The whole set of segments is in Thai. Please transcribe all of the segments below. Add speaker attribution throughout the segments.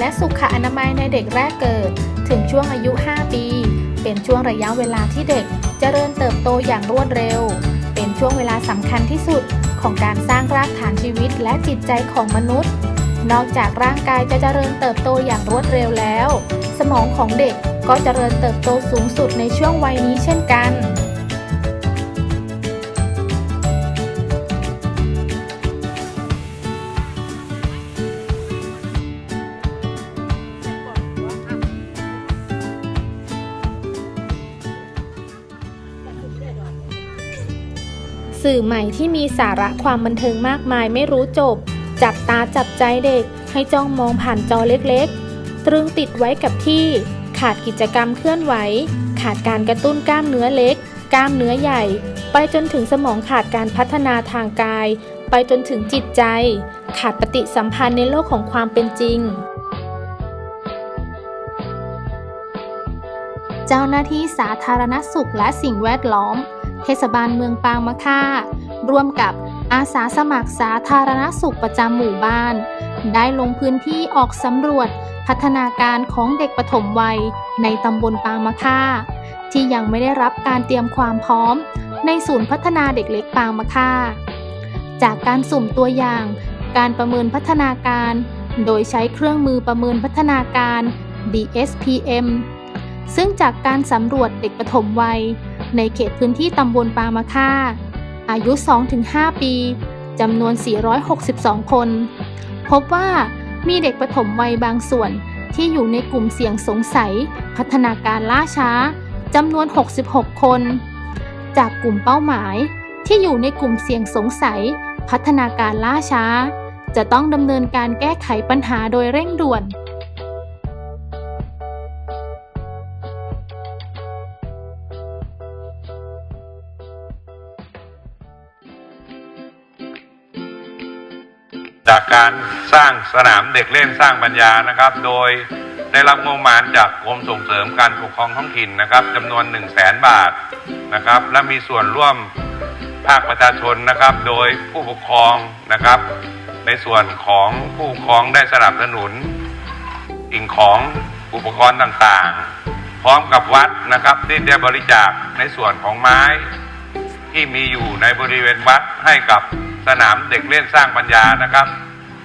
Speaker 1: และสุขอนามัยในเด็กแรกเกิด ถึงช่วงอายุ 5 ปี เป็นช่วงระยะเวลาที่เด็กเจริญเติบโตอย่างรวดเร็ว เป็นช่วงเวลาสำคัญที่สุดของการสร้างรากฐานชีวิตและจิตใจของมนุษย์ นอกจากร่างกายจะเจริญเติบโตอย่างรวดเร็วแล้ว สมองของเด็กก็เจริญเติบโตสูงสุดในช่วงวัยนี้เช่นกัน สื่อใหม่ที่มีสาระความบันเทิงมากมายไม่รู้จบ จับตาจับใจเด็กให้จ้องมองผ่านจอเล็กๆ ตรึงติดไว้กับที่ ขาดกิจกรรมเคลื่อนไหว ขาดการกระตุ้นกล้ามเนื้อเล็ก กล้ามเนื้อใหญ่ ไปจนถึงสมองขาดการพัฒนาทางกาย ไปจนถึงจิตใจ ขาดปฏิสัมพันธ์ในโลกของความเป็นจริงเจ้าหน้าที่สาธารณสุขและสิ่งแวดล้อม เทศบาลเมืองปางมะค่า ร่วมกับอาสาสมัครสาธารณสุขประจำหมู่บ้าน ได้ลงพื้นที่ออกสำรวจพัฒนาการของเด็กปฐมวัย ในตำบลปางมะค่า ที่ยังไม่ได้รับการเตรียมความพร้อม ในศูนย์พัฒนาเด็กเล็กปางมะค่า จากการสุ่มตัวอย่าง การประเมินพัฒนาการ โดยใช้เครื่องมือประเมินพัฒนาการ DSPM ซึ่งจากการสำรวจเด็กปฐมวัย ในเขตพื้นที่ตำบลปามะค่า อายุ 2-5 ปีจำนวน 462 คน พบว่ามีเด็กปฐมวัยบางส่วนที่อยู่ในกลุ่มเสี่ยงสงสัย พัฒนาการล่าช้าจำนวน 66 คน จากกลุ่มเป้าหมายที่อยู่ในกลุ่มเสี่ยงสงสัย พัฒนาการล่าช้า จะต้องดำเนินการแก้ไขปัญหาโดยเร่งด่วน
Speaker 2: การสร้างสนามเด็กเล่นสร้างปัญญานะครับ โดยได้รับงบประมาณจากกรมส่งเสริมการปกครองท้องถิ่นนะครับจำนวน 1 0 0 0 0แสนบาทนะครับ และมีส่วนร่วมภาคประชาชนนะครับ โดยผู้ปกครองนะครับ ในส่วนของผู้ปกครองได้สนับสนุนสิ่งของอุปกรณ์ต่างๆ พร้อมกับวัดนะครับที่ได้บริจาคในส่วนของไม้ที่มีอยู่ในบริเวณวัดให้กับสนามเด็กเล่นสร้างปัญญานะครับ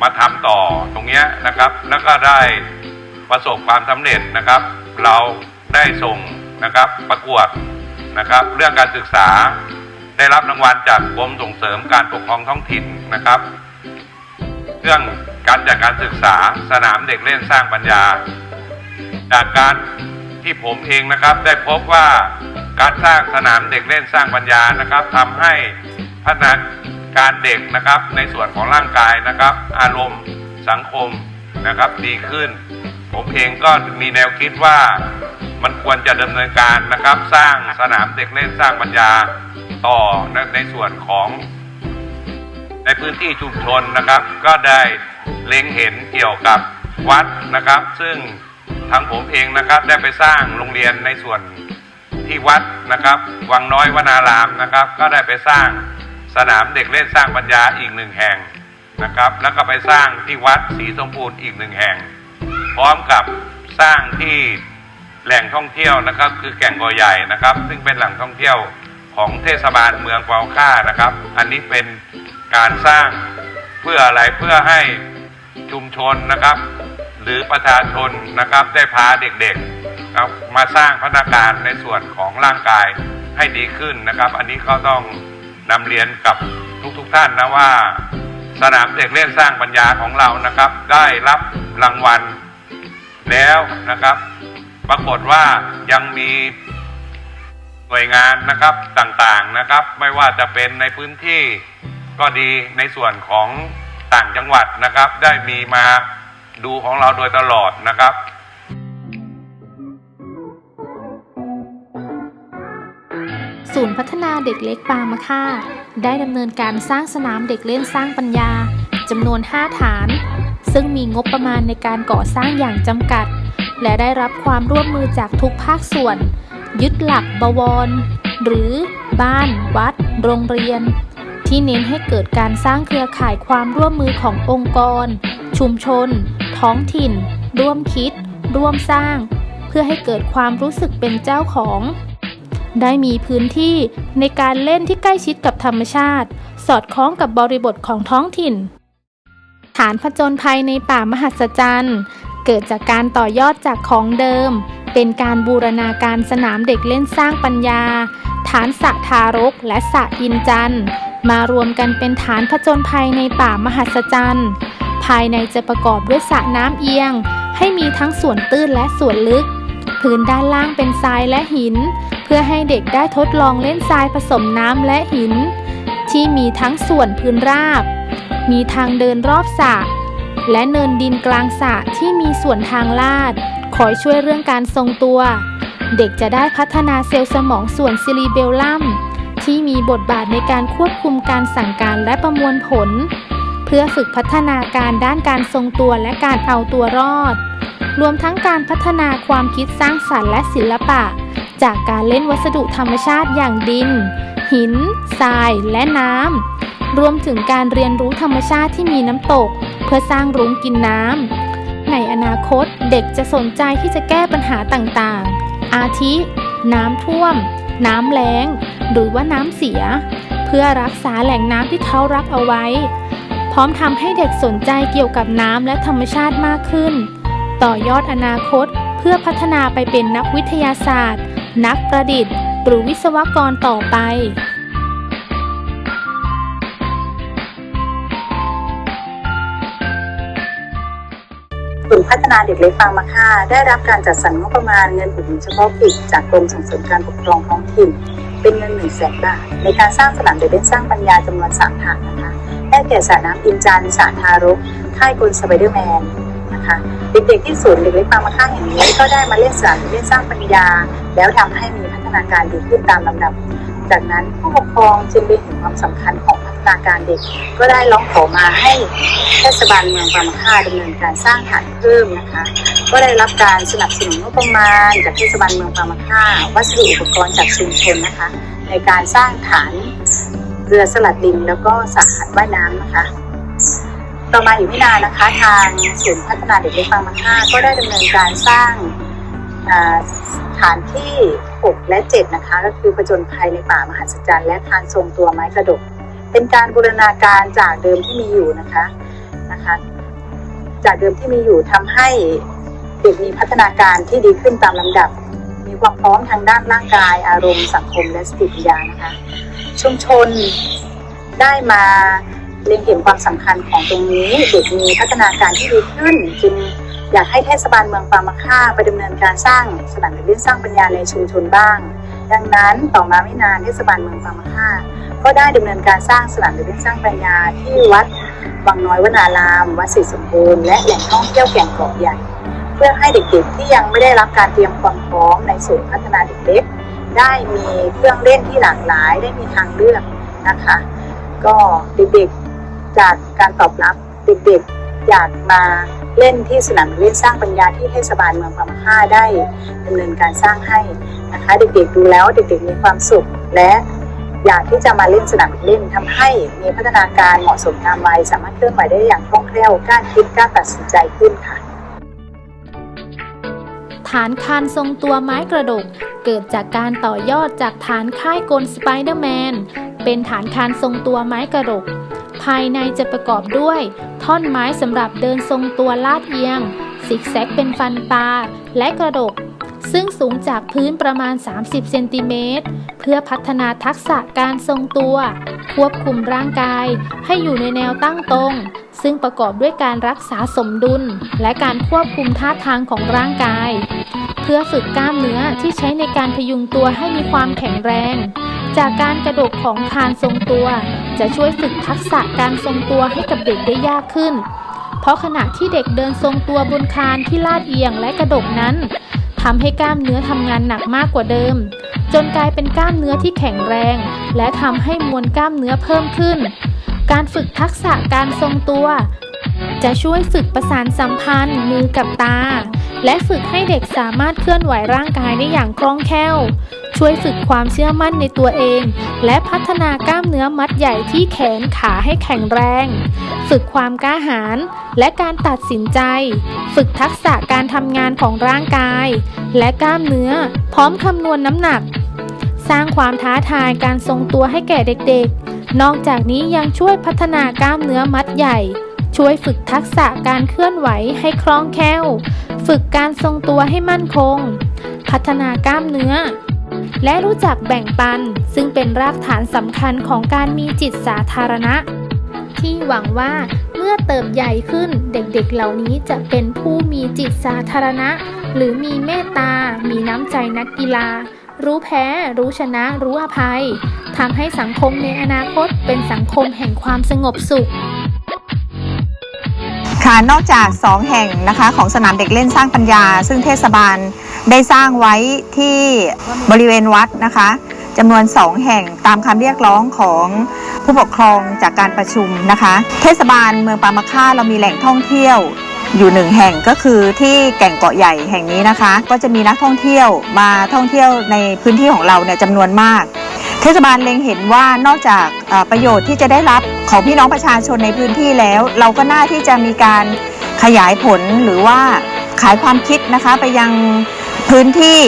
Speaker 2: มาทำต่อตรงเนี้ยนะครับ แล้วก็ได้ประสบความสำเร็จนะครับ เราได้ส่งนะครับประกวดนะครับ เรื่องการศึกษาได้รับรางวัลจากกรมส่งเสริมการปกครองท้องถิ่นนะครับ เรื่องการจัดการศึกษาสนามเด็กเล่นสร้างปัญญา จากการที่ผมเองนะครับได้พบว่าการสร้างสนามเด็กเล่นสร้างปัญญานะครับทำให้พัฒนา การเด็กนะครับในส่วนของร่างกายนะครับ อารมณ์สังคมนะครับดีขึ้น ผมเองก็มีแนวคิดว่ามันควรจะดำเนินการนะครับสร้างสนามเด็กเล่นสร้างปัญญาต่อในในส่วนของในพื้นที่ชุมชนนะครับ ก็ได้เล็งเห็นเกี่ยวกับวัดนะครับ ซึ่งทางผมเองนะครับได้ไปสร้างโรงเรียนในส่วนที่วัดนะครับ วังน้อยวนารามนะครับ ก็ได้ไปสร้าง สนามเด็กเล่นสร้างปัญญาอีกหนึ่งแห่งนะครับ แล้วก็ไปสร้างที่วัดศรีสมบูรณ์อีกหนึ่งแห่ง พร้อมกับสร้างที่แหล่งท่องเที่ยวนะครับ คือแก่งกอใหญ่นะครับ ซึ่งเป็นแหล่งท่องเที่ยวของเทศบาลเมืองเปาค่านะครับ อันนี้เป็นการสร้างเพื่ออะไรเพื่อให้ชุมชนนะครับ หรือประชาชนนะครับได้พาเด็กๆนะครับมาสร้างพัฒนาการในส่วนของร่างกายให้ดีขึ้นนะครับ อันนี้ก็ต้อง นำเรียนกับทุกๆทท่านนะว่า สนามเด็กเล่นสร้างปัญญาของเรานะครับ ได้รับรางวัลแล้วนะครับ ปรากฏว่ายังมีหน่วยงานนะครับต่างๆนะครับ ไม่ว่าจะเป็นในพื้นที่ก็ดีในส่วนของต่างจังหวัดนะครับ ได้มีมาดูของเราโดยตลอดนะครับ
Speaker 1: ศูนย์พัฒนาเด็กเล็กปางมะค่า ได้ดำเนินการสร้างสนามเด็กเล่นสร้างปัญญาจำนวน 5 ฐาน ซึ่งมีงบประมาณในการก่อสร้างอย่างจำกัด และได้รับความร่วมมือจากทุกภาคส่วน ยึดหลักบวร หรือบ้าน วัด โรงเรียน ที่เน้นให้เกิดการสร้างเครือข่ายความร่วมมือขององค์กร ชุมชน ท้องถิ่น ร่วมคิด ร่วมสร้าง เพื่อให้เกิดความรู้สึกเป็นเจ้าของ ได้มีพื้นที่ในการเล่นที่ใกล้ชิดกับธรรมชาติ สอดคล้องกับบริบทของท้องถิ่น ฐานผจญภัยในป่ามหัศจรรย์ เกิดจากการต่อยอดจากของเดิม เป็นการบูรณาการสนามเด็กเล่นสร้างปัญญา ฐานสะทารกและสะอินจันทร์มารวมกันเป็นฐานผจญภัยในป่ามหัศจรรย์ ภายในจะประกอบด้วยสระน้ำเอียง ให้มีทั้งส่วนตื้นและส่วนลึก พื้นด้านล่างเป็นทรายและหิน เพื่อให้เด็กได้ทดลองเล่นทรายผสมน้ำและหิน ที่มีทั้งส่วนพื้นราบ มีทางเดินรอบสระและเนินดินกลางสระที่มีส่วนทางลาด คอยช่วยเรื่องการทรงตัว เด็กจะได้พัฒนาเซลล์สมองส่วนซิลิเบลลัมที่มีบทบาทในการควบคุมการสั่งการและประมวลผล เพื่อฝึกพัฒนาการด้านการทรงตัวและการเอาตัวรอด รวมทั้งการพัฒนาความคิดสร้างสรรค์และศิลปะ จากการเล่นวัสดุธรรมชาติอย่างดิน หิน ทราย และน้ำ รวมถึงการเรียนรู้ธรรมชาติที่มีน้ำตก เพื่อสร้างรุ้งกินน้ำ ในอนาคตเด็กจะสนใจที่จะแก้ปัญหาต่างๆ อาทิ น้ำท่วม น้ำแล้ง หรือว่าน้ำเสีย เพื่อรักษาแหล่งน้ำที่เขารักเอาไว้ พร้อมทำให้เด็กสนใจเกี่ยวกับน้ำและธรรมชาติมากขึ้น ต่อยอดอนาคตเพื่อพัฒนาไปเป็นนักวิทยาศาสตร์ นักประดิษฐ์ หรือวิศวกรต่อไป
Speaker 3: ศูนย์พัฒนาเด็กเล็กบางมะค่า ได้รับการจัดสรรงบประมาณเงินอุดหนุนเฉพาะกิจจากกรมส่งเสริมการปกครองท้องถิ่น เป็นเงิน1นึ่งแสนบาทในการสร้างสนามเด็กเล่นสร้างปัญญาจำนวนสามฐานนะคะได้แก่สระน้ำอินจันทร์สระทารกค่ายกลสไปเดอร์แมน คะเด็กๆที่ศูนย์เด็กเล็กบางมะค่าแห่งนี้ก็ได้มาเล่นสนามเล่นสร้างปัญญา แล้วทำให้มีพัฒนาการดีขึ้นตามลำดับ จากนั้นผู้ปกครองจึงได้เห็นความสำคัญของพัฒนาการเด็ก ก็ได้ร้องขอมาให้เทศบาลเมืองบางมะค่าดำเนินการสร้างฐานเพิ่มนะคะ ก็ได้รับการสนับสนุนงบประมาณ จากเทศบาลเมืองบางมะค่าวัสดุอุปกรณ์จากชุมชนนะคะ ในการสร้างฐานเรือสลัดดินแล้วก็สระว่ายน้ำนะคะ ต่อมาอีกไม่นานนะคะ ทางศูนย์พัฒนาเด็กเล็กบางมะค่าก็ได้ดำเนินการสร้างอ่าฐานที่ 6 และ 7 นะคะ ก็คือผจญภัยในป่ามหัศจรรย์และคานทรงตัวไม้กระดก เป็นการบูรณาการจากเดิมที่มีอยู่นะคะนะคะ จากเดิมที่มีอยู่ทำให้เด็กมีพัฒนาการที่ดีขึ้นตามลำดับ มีความพร้อมทางด้านร่างกาย อารมณ์สังคมและสติปัญญานะคะ ชุมชนได้มา เล็งเห็นความสำคัญของตรงนี้เด็กมีพัฒนาการที่ดีขึ้นจึงอยากให้เทศบาลเมืองปามะค่าไปดำเนินการสร้างสนามเด็กเล่นสร้างปัญญาในชุมชนบ้าง ดังนั้นต่อมาไม่นานเทศบาลเมืองปามะค่าก็ได้ดำเนินการสร้างสนามเด็กเล่นสร้างปัญญาที่วัดวังน้อยวนาราม วัดศรีสมบูรณ์และแหล่งท่องเที่ยวแก่งเกาะใหญ่ เพื่อให้เด็กๆที่ยังไม่ได้รับการเตรียมความพร้อมในศูนย์พัฒนาเด็กเล็กได้มีเครื่องเล่นที่หลากหลายได้มีทางเลือกนะคะ ก็เด็กๆ จากการตอบรับเด็กๆอยากมาเล่นที่สนามเล่นสร้างปัญญาที่เทศบาลเมืองพม่าค่าได้ดำเนินการสร้างให้นะคะ เด็กๆดูแล้วเด็กๆมีความสุขและอยากที่จะมาเล่นสนามเล่นทำให้มีพัฒนาการเหมาะสมตามวัยสามารถเคลื่อนไหวได้อย่างคล่องแคล่วกล้าคิดกล้าตัดสินใจขึ้นค่ะ
Speaker 1: ฐานคานทรงตัวไม้กระดก เกิดจากการต่อยอดจากฐานค่ายกลสไปเดอร์แมนเป็นฐานคานทรงตัวไม้กระดก ภายในจะประกอบด้วย ท่อนไม้สำหรับเดินทรงตัวลาดเอียงซิกแซกเป็นฟันปลาและกระดก ซึ่งสูงจากพื้นประมาณ 30 เซนติเมตร เพื่อพัฒนาทักษะการทรงตัว ควบคุมร่างกาย ให้อยู่ในแนวตั้งตรง ซึ่งประกอบด้วยการรักษาสมดุล และการควบคุมท่าทางของร่างกาย เพื่อฝึกกล้ามเนื้อที่ใช้ในการพยุงตัวให้มีความแข็งแรง จากการกระดกของคานทรงตัว จะช่วยฝึกทักษะการทรงตัวให้กับเด็กได้ยากขึ้น เพราะขณะที่เด็กเดินทรงตัวบนคานที่ลาดเอียงและกระดกนั้นทำให้กล้ามเนื้อทำงานหนักมากกว่าเดิม จนกลายเป็นกล้ามเนื้อที่แข็งแรง และทำให้มวลกล้ามเนื้อเพิ่มขึ้น การฝึกทักษะการทรงตัว จะช่วยฝึกประสานสัมพันธ์มือกับตา และฝึกให้เด็กสามารถเคลื่อนไหวร่างกายได้อย่างคล่องแคล่ว ช่วยฝึกความเชื่อมั่นในตัวเอง และพัฒนากล้ามเนื้อมัดใหญ่ที่แขนขาให้แข็งแรง ฝึกความกล้าหาญและการตัดสินใจ ฝึกทักษะการทำงานของร่างกาย และกล้ามเนื้อพร้อมคำนวณน้ำหนัก สร้างความท้าทายการทรงตัวให้แก่เด็กๆ นอกจากนี้ยังช่วยพัฒนากล้ามเนื้อมัดใหญ่ ช่วยฝึกทักษะการเคลื่อนไหวให้คล่องแคล่ว ฝึกการทรงตัวให้มั่นคง พัฒนากล้ามเนื้อ และรู้จักแบ่งปัน ซึ่งเป็นรากฐานสำคัญของการมีจิตสาธารณะ ที่หวังว่าเมื่อเติบใหญ่ขึ้นเด็กๆเหล่านี้จะเป็นผู้มีจิตสาธารณะ หรือมีเมตตา มีน้ำใจนักกีฬา รู้แพ้ รู้ชนะ รู้อภัยทำให้สังคมในอนาคตเป็นสังคมแห่งความสงบสุข
Speaker 4: ค่ะนอกจาก 2 แห่งนะคะของสนามเด็กเล่นสร้างปัญญา ซึ่งเทศบาล ได้สร้างไว้ที่บริเวณวัดนะคะจำนวน 2 แห่งตามคำเรียกร้องของผู้ปกครองจากการประชุมนะคะ เทศบาลเมืองปามาค่าเรามีแหล่งท่องเที่ยวอยู่หนึ่งแห่งก็คือที่แก่งเกาะใหญ่แห่งนี้นะคะ ก็จะมีนักท่องเที่ยวมาท่องเที่ยวในพื้นที่ของเราเนี่ยจำนวนมาก เทศบาลเล็งเห็นว่านอกจากประโยชน์ที่จะได้รับของพี่น้องประชาชนในพื้นที่แล้ว เราก็น่าที่จะมีการขยายผลหรือว่าขายความคิดนะคะไปยัง พื้นที่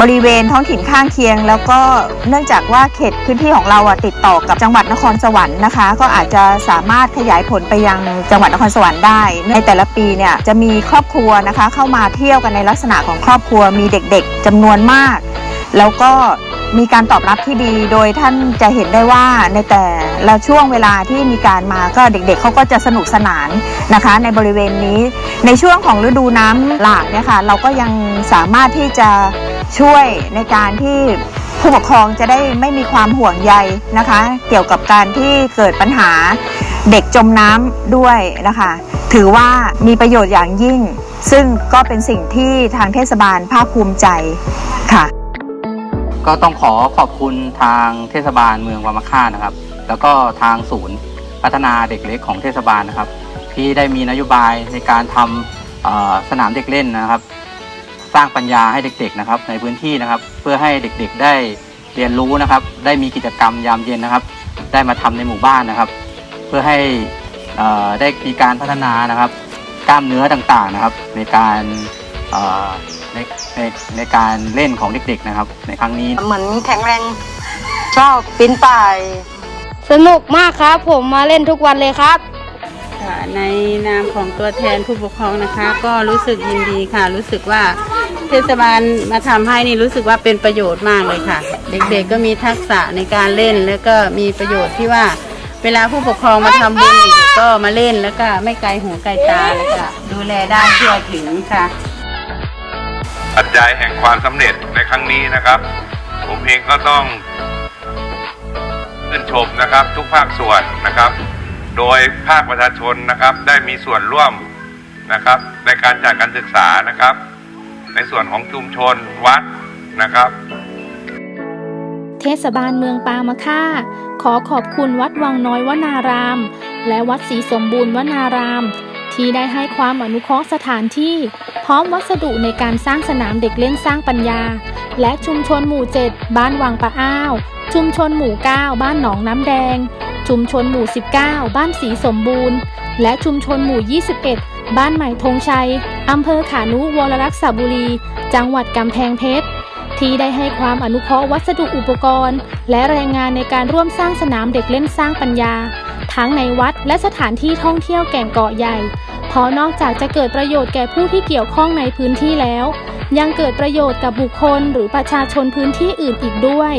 Speaker 4: บริเวณท้องถิ่นข้างเคียง แล้วก็เนื่องจากว่าเขตพื้นที่ของเราอะติดต่อกับจังหวัดนครสวรรค์นะคะ ก็อาจจะสามารถขยายผลไปยังจังหวัดนครสวรรค์ได้ ในแต่ละปีเนี่ยจะมีครอบครัวนะคะ เข้ามาเที่ยวกันในลักษณะของครอบครัวมีเด็กๆจำนวนมาก แล้วก็ มีการตอบรับที่ดีโดยท่านจะเห็นได้ว่าในแต่ละช่วงเวลาที่มีการมาก็เด็กๆเขาก็จะสนุกสนานนะคะ ในบริเวณนี้ ในช่วงของฤดูน้ำหลากเนี่ยค่ะเราก็ยังสามารถที่จะช่วยในการที่ผู้ปกครองจะได้ไม่มีความห่วงใยนะคะ เกี่ยวกับการที่เกิดปัญหาเด็กจมน้ำด้วยนะคะ ถือว่ามีประโยชน์อย่างยิ่ง ซึ่งก็เป็นสิ่งที่ทางเทศบาลภาคภูมิใจค่ะ
Speaker 5: ก็ต้องขอขอบคุณทางเทศบาลเมืองวามาค่านะครับ แล้วก็ทางศูนย์พัฒนาเด็กเล็กของเทศบาลนะครับ ที่ได้มีนโยบายในการทำสนามเด็กเล่นนะครับ สร้างปัญญาให้เด็กๆนะครับ ในพื้นที่นะครับ เพื่อให้เด็กๆได้เรียนรู้นะครับ ได้มีกิจกรรมยามเย็นนะครับ ได้มาทำในหมู่บ้านนะครับ เพื่อให้ได้มีการพัฒนานะครับ กล้ามเนื้อต่างๆนะครับ ในการ ในในในการเล่นของเด็กๆนะครับ ในครั้งนี้
Speaker 6: เหมือนแข็งแรงชอบปีนป่าย
Speaker 7: สนุกมากครับ ผมมาเล่นทุกวันเลยครับ
Speaker 8: ค่ะในนามของตัวแทนผู้ปกครองนะคะ ก็รู้สึกยินดีค่ะ รู้สึกว่าเทศบาลมาทำให้นี่รู้สึกว่าเป็นประโยชน์มากเลยค่ะ เด็กๆก็มีทักษะในการเล่นแล้วก็มีประโยชน์ที่ว่า เวลาผู้ปกครองมาทำบุญเด็กๆก็มาเล่นแล้วก็ไม่ไกลหูไกลตาแล้วก็ดูแลได้ทั่วถึงค่ะ
Speaker 2: ปัจจัยแห่งความสำเร็จในครั้งนี้นะครับ ผมเองก็ต้องชื่นชมนะครับทุกภาคส่วนนะครับ โดยภาคประชาชนนะครับได้มีส่วนร่วมนะครับ ในการจัดการศึกษานะครับ ในส่วนของชุมชนวัดนะครับ
Speaker 1: เทศบาลเมืองปามะค่า ขอขอบคุณวัดวังน้อยวนาราม และวัดศรีสมบูรณ์วนาราม ที่ได้ให้ความอนุเคราะห์สถานที่ พร้อมวัสดุในการสร้างสนามเด็กเล่นสร้างปัญญา และชุมชนหมู่ 7 บ้านวังปะอ้าว ชุมชนหมู่ 9 บ้านหนองน้ำแดง ชุมชนหมู่ 19 บ้านศรีสมบูรณ์ และชุมชนหมู่ 21 บ้านใหม่ธงชัยอำเภอขานุวรรักษบุรี จังหวัดกำแพงเพชรที่ได้ให้ความอนุเคราะห์วัสดุอุปกรณ์ และแรงงานในการร่วมสร้างสนามเด็กเล่นสร้างปัญญา ทั้งในวัดและสถานที่ท่องเที่ยวแก่งเกาะใหญ่ เพราะนอกจากจะเกิดประโยชน์แก่ผู้ที่เกี่ยวข้องในพื้นที่แล้ว ยังเกิดประโยชน์กับบุคคลหรือประชาชนพื้นที่อื่นอีกด้วย